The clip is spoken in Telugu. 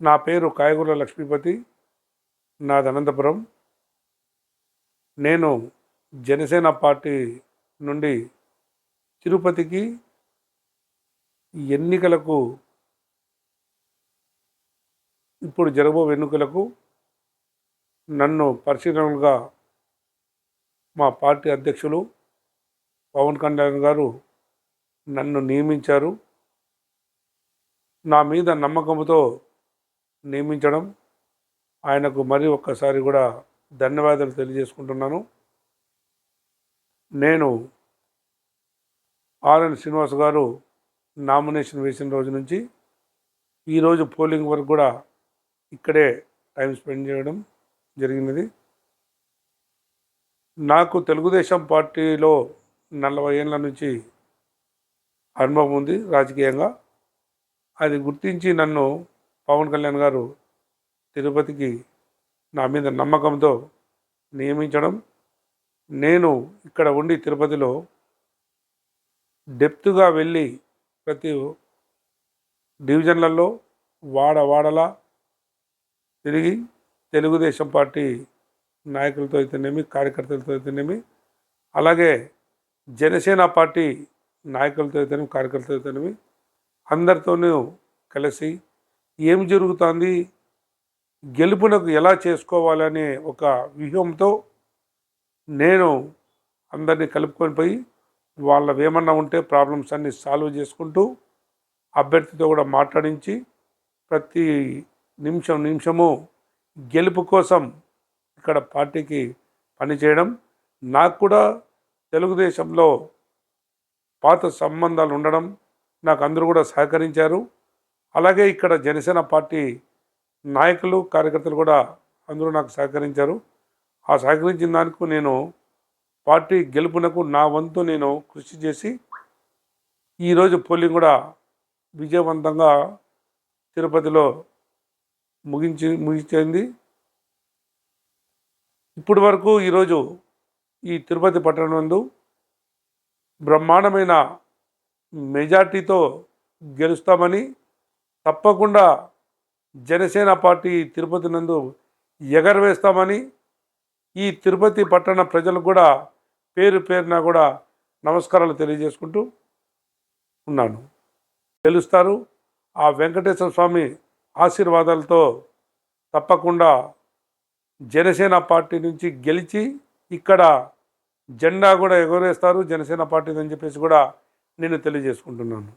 నా పేరు కాయగూర లక్ష్మీపతి నాది అనంతపురం. నేను జనసేన పార్టీ నుండి తిరుపతికి ఎన్నికలకు ఇప్పుడు జరగబో ఎన్నికలకు నన్ను పరిశీలనలుగా మా పార్టీ అధ్యక్షులు పవన్ కళ్యాణ్ గారు నన్ను నియమించారు. నా మీద నమ్మకంతో నియమించడం. ఆయనకు మరి ఒక్కసారి కూడా ధన్యవాదాలు తెలియజేసుకుంటున్నాను. నేను ఆర్ఎన్ శ్రీనివాస్ గారు నామినేషన్ వేసిన రోజు నుంచి ఈరోజు పోలింగ్ వరకు కూడా ఇక్కడే టైం స్పెండ్ చేయడం జరిగినది. నాకు తెలుగుదేశం పార్టీలో నలభై ఏళ్ళ నుంచి అనుభవం ఉంది రాజకీయంగా. అది గుర్తించి నన్ను పవన్ కళ్యాణ్ గారు తిరుపతికి నా మీద నమ్మకంతో నియమించడం నేను ఇక్కడ ఉండి తిరుపతిలో డెప్త్గా వెళ్ళి ప్రతి డివిజన్లలో వాడ వాడలా తిరిగి తెలుగుదేశం పార్టీ నాయకులతో అయితేనేమి కార్యకర్తలతో అయితేనేమి అలాగే జనసేన పార్టీ నాయకులతో అయితేనేమి కార్యకర్తలతో అయితేనేమి అందరితోనూ కలిసి ఏం జరుగుతుంది? గెలుపునకు ఎలా చేసుకోవాలనే ఒక వ్యూహంతో నేను అందరినీ కలుపుకొని పోయి వాళ్ళవి ఏమన్నా ఉంటే ప్రాబ్లమ్స్ అన్ని సాల్వ్ చేసుకుంటూ అభ్యర్థితో కూడా మాట్లాడించి ప్రతి నిమిషం నిమిషము గెలుపు కోసం ఇక్కడ పార్టీకి పనిచేయడం. నాకు కూడా తెలుగుదేశంలో పాత సంబంధాలు ఉండడం నాకు అందరూ కూడా సహకరించారు. అలాగే ఇక్కడ జనసేన పార్టీ నాయకులు కార్యకర్తలు కూడా అందరూ నాకు సహకరించారు. ఆ సహకరించిన దానికి నేను పార్టీ గెలుపునకు నా వంతు నేను కృషి చేసి ఈరోజు పోలింగ్ కూడా విజయవంతంగా తిరుపతిలో ముగించి ముగించింది ఇప్పటి వరకు ఈరోజు ఈ తిరుపతి పట్టణం నందు బ్రహ్మాండమైన మెజార్టీతో గెలుస్తామని తప్పకుండా జనసేన పార్టీ తిరుపతి నందు ఎగరవేస్తామని ఈ తిరుపతి పట్టణ ప్రజలకు కూడా పేరు పేరున కూడా నమస్కారాలు తెలియజేసుకుంటూ ఉన్నాను. తెలుస్తారు ఆ వెంకటేశ్వర స్వామి ఆశీర్వాదాలతో తప్పకుండా జనసేన పార్టీ నుంచి గెలిచి ఇక్కడ జెండా కూడా ఎగరేస్తారు జనసేన పార్టీ అని చెప్పేసి కూడా నేను తెలియజేసుకుంటున్నాను.